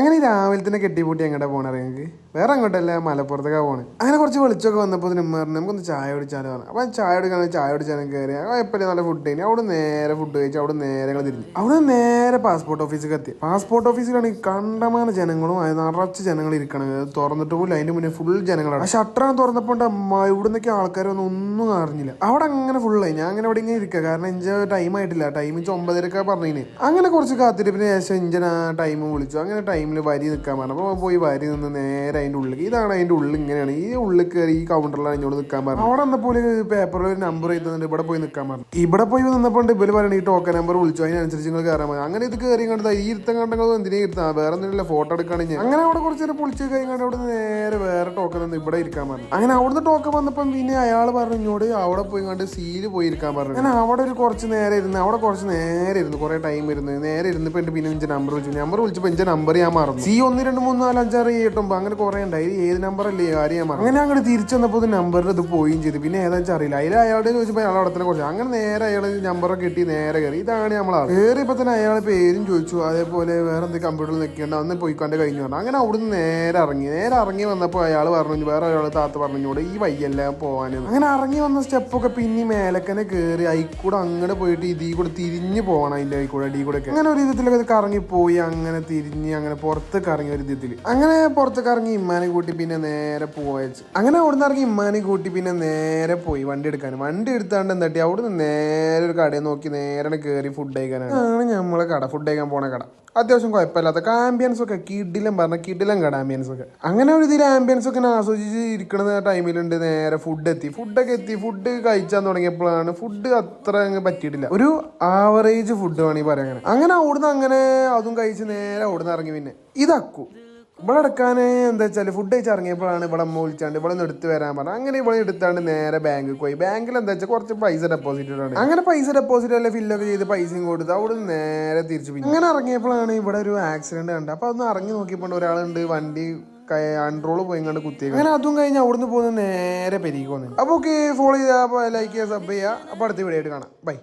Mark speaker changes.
Speaker 1: അങ്ങനെ രാവിലെ തന്നെ കെട്ടിപ്പൂട്ടി എങ്ങോട്ടാണ് പോണേ ഞങ്ങൾക്ക് വേറെ അങ്ങോട്ടല്ല മലപ്പുറത്തേക്കാണ് പോകണേ അങ്ങനെ കുറച്ച് വെളിച്ചൊക്കെ വന്നപ്പോൾ ഉമ്മ പറഞ്ഞു നമുക്കൊന്ന് ചായ കുടിച്ചാലോ? പറഞ്ഞു. അപ്പം ചായ കുടിക്കാൻ ചായ കുടിച്ചാലും കയറി എപ്പോഴും നല്ല ഫുഡ് കഴിഞ്ഞു അവിടെ നേരെ ഫുഡ് കഴിച്ചു അവിടെ നേരെ തിരിഞ്ഞു. അവിടെ നേരെ പാസ്പോർട്ട് ഓഫീസിൽ എത്തി. പാസ്പോർട്ട് ഓഫീസിലാണ് കണ്ടമാന ജനങ്ങളും നിറച്ച് ജനങ്ങൾ ഇരിക്കണം. അത് തുറന്നിട്ട് പോലും അതിന്റെ മുന്നേ ഫുൾ ജനങ്ങളാണ്. ആ ഷട്ടറാണ് തുറന്നപ്പോൾ അമ്മ ഇവിടുന്നൊക്കെ ആൾക്കാരൊന്നും ഒന്നും അറിഞ്ഞില്ല. അവിടെ അങ്ങനെ ഫുള്ളായി ഞാൻ അങ്ങനെ അവിടെ ഇങ്ങനെ ഇരിക്കുക കാരണം ഇഞ്ച ടൈം ആയിട്ടില്ല. ടൈം ഇഞ്ച് ഒമ്പതരക്ക പറഞ്ഞിന്. അങ്ങനെ കുറച്ച് കാത്തിരിപ്പിന് ശേഷം ആ ടൈം വിളിച്ചു. അങ്ങനെ ടൈമിൽ വരി നിൽക്കാൻ പറഞ്ഞു. അപ്പോൾ പോയി വരി നിന്ന് നേരെ അതിന്റെ ഉള്ളിൽ. ഇതാണ് അതിന്റെ ഉള്ളിൽ ഇങ്ങനെയാണ്. ഈ ഉള്ളിൽ കയറി ഈ കൗണ്ടറിലാണ് എന്നോട് നിൽക്കാൻ പറഞ്ഞു. അവിടെ വന്നപ്പോൾ പേപ്പറിൽ ഒരു നമ്പർ എഴുതുന്നുണ്ട്. ഇവിടെ പോയി നിൽക്കാൻ പറഞ്ഞു. ഇവിടെ പോയി നിന്നപ്പോൾ ഇവർ പറയണ ഈ ടോക്കൺ നമ്പർ വിളിച്ചു. അതിനനുസരിച്ച് നിങ്ങൾ കയറാൻ പറഞ്ഞു. അങ്ങനെ ഇത് കയറി കണ്ടത് ഈ ഇരുത്തം കണ്ടെങ്കിൽ എന്തിനാ ഇരുത്താം? വേറെ എന്തെങ്കിലും ഫോട്ടോ എടുക്കുകയാണെങ്കിൽ അങ്ങനെ അവിടെ കുറച്ച് നേരം പൊളിച്ച് കഴിഞ്ഞാൽ അവിടെ നേരെ വേറെ ടോക്കൺ നിന്ന് ഇവിടെ ഇരിക്കാൻ പറഞ്ഞു. അങ്ങനെ അവിടുന്ന് ടോക്കൺ വന്നപ്പം പിന്നെ അയാൾ പറഞ്ഞു ഇങ്ങോട്ട് അവിടെ പോയി കണ്ട് സീൽ പോയി ഇരിക്കാൻ പറഞ്ഞു. അങ്ങനെ അവിടെ ഒരു കുറച്ച് നേരം ഇരുന്ന് അവിടെ കുറച്ച് നേരെ ഇരുന്ന് കുറെ ടൈം ഇരുന്ന് നേരെ ഇരുന്നപ്പോൾ എന്റെ പിന്നെ നമ്പർ വിളിച്ചു. നമ്പർ വിളിച്ചപ്പോൾ എന്റെ നമ്പർ ഞാൻ മറന്നു. സി ഒന്ന് രണ്ട് മൂന്ന് നാല് അഞ്ചാറ് എട്ട് അങ്ങനെ കുറെ ഉണ്ടായി ഇത് ഏത് നമ്പർ അല്ലേ കാര്യം അങ്ങനെ അങ്ങോട്ട് തിരിച്ചു വന്നപ്പോൾ നമ്പറിൽ ഇത് പോവുകയും ചെയ്തു. പിന്നെ ഏതാ വെച്ചാൽ അറിയില്ല. അതിൽ അയാളോട് ചോദിച്ചപ്പോൾ അയാൾ അവിടെ തന്നെ കുറച്ച് അങ്ങനെ നേരെ അയാൾ നമ്പറൊക്കെ കിട്ടി നേരെ കയറി ഇതാണ് നമ്മൾ കയറിയപ്പോൾ തന്നെ അയാൾ പേരും ചോദിച്ചു. അതേപോലെ വേറെ എന്തെങ്കിലും കമ്പ്യൂട്ടറിൽ നിൽക്കേണ്ട അന്ന് പോയിക്കാണ്ട് കഴിഞ്ഞു പറഞ്ഞു. അങ്ങനെ അവിടുന്ന് നേരെ ഇറങ്ങി. നേരെ ഇറങ്ങി വന്നപ്പോൾ അയാൾ പറഞ്ഞു വേറെ ഒരാൾ താത്ത പറഞ്ഞോട് ഈ വയ്യെല്ലാം പോകാനെന്ന് അങ്ങനെ ഇറങ്ങി വന്ന സ്റ്റെപ്പൊക്കെ പിന്നെ മേലക്കനെ കയറി അയിക്കൂടെ അങ്ങോട്ട് പോയിട്ട് ഇതിൽ കൂടെ തിരിഞ്ഞു പോകണം അതിന്റെ അയിക്കൂടെ ഡി കൂടെ അങ്ങനെ ഒരു വിധത്തിലൊക്കെ കറങ്ങി പോയി അങ്ങനെ തിരിഞ്ഞ് അങ്ങനെ പുറത്തേക്ക് ഇറങ്ങി ഒരു വിധത്തിൽ അങ്ങനെ പുറത്തേക്ക് ഇറങ്ങി ഇമ്മാനെ കൂട്ടി പിന്നെ നേരെ പോയച്ച് അങ്ങനെ അവിടുന്ന് ഇറങ്ങി ഇമ്മാനെ കൂട്ടി പിന്നെ നേരെ പോയി വണ്ടി എടുക്കാൻ. വണ്ടി എടുത്താണ്ട് എന്താട്ടി? അവിടുന്ന് നേരെ ഒരു കടയിൽ നോക്കി നേരെ കയറി ഫുഡ് കഴിക്കാനാണ്. ആണ് നമ്മളെ കട. ഫുഡ് കഴിക്കാൻ പോണ കട. അത്യാവശ്യം കുഴപ്പമില്ലാത്ത ആംബിയൻസ് ഒക്കെ. കിഡിലും പറഞ്ഞ കിഡിലും കട ആംബിയൻസ് ഒക്കെ. അങ്ങനെ ഒരു ഇതിൽ ആംബിയൻസ് ഒക്കെ ആസ്വദിച്ച് ഇരിക്കുന്ന ടൈമിലുണ്ട് നേരെ ഫുഡ് എത്തി. ഫുഡൊക്കെ എത്തി. ഫുഡ് കഴിച്ചാൻ തുടങ്ങിയപ്പോഴാണ് ഫുഡ് അത്ര അങ്ങ് പറ്റിയിട്ടില്ല. ഒരു ആവറേജ് ഫുഡ് വേണമെങ്കിൽ പറയാൻ അങ്ങനെ. അങ്ങനെ അവിടുന്ന് അങ്ങനെ അതും കഴിച്ച് നേരെ അവിടുന്ന് ഇറങ്ങി പിന്നെ. ഇതക്കു. ഇവിടെ എടുക്കാൻ എന്താ വെച്ചാൽ ഫുഡ് കഴിച്ച് ഇറങ്ങിയപ്പോഴാണ് ഇവിടെ അമ്മ ഇവിടെ നിന്ന് എടുത്ത് വരാൻ പറഞ്ഞു അങ്ങനെ ഇവിടെ എടുത്താണ്ട് നേരെ ബാങ്കിൽ പോയി. ബാങ്കിൽ എന്താ വെച്ചാൽ കുറച്ച് പൈസ ഡെപ്പോസിറ്റ് ഇടാണ്. അങ്ങനെ പൈസ ഡെപ്പോസിറ്റ് അല്ലെ ഫില്ലൊക്കെ ചെയ്ത് പൈസയും കൊടുത്ത് അവിടെ നേരെ തിരിച്ചു പോയി അങ്ങനെ ഇറങ്ങിയപ്പോഴാണ് ഇവിടെ ഒരു ആക്സിഡന്റ് കണ്ടത്. അപ്പൊ അതൊന്ന് ഇറങ്ങി നോക്കിയപ്പോൾ ഒരാളുണ്ട് വണ്ടി കൺട്രോൾ പോയി കണ്ട് കുത്തി അങ്ങനെ അതും കഴിഞ്ഞ് അവിടുന്ന് പോകുന്ന നേരെ പെരുകി പോകുന്നത് അപ്പോൾ ഓക്കെ ഫോളോ ചെയ്താൽ ലൈക്ക് ചെയ്യുക സബ് ചെയ്യുക. അപ്പോൾ അടുത്ത വീഡിയോ ആയിട്ട് കാണാം. ബൈ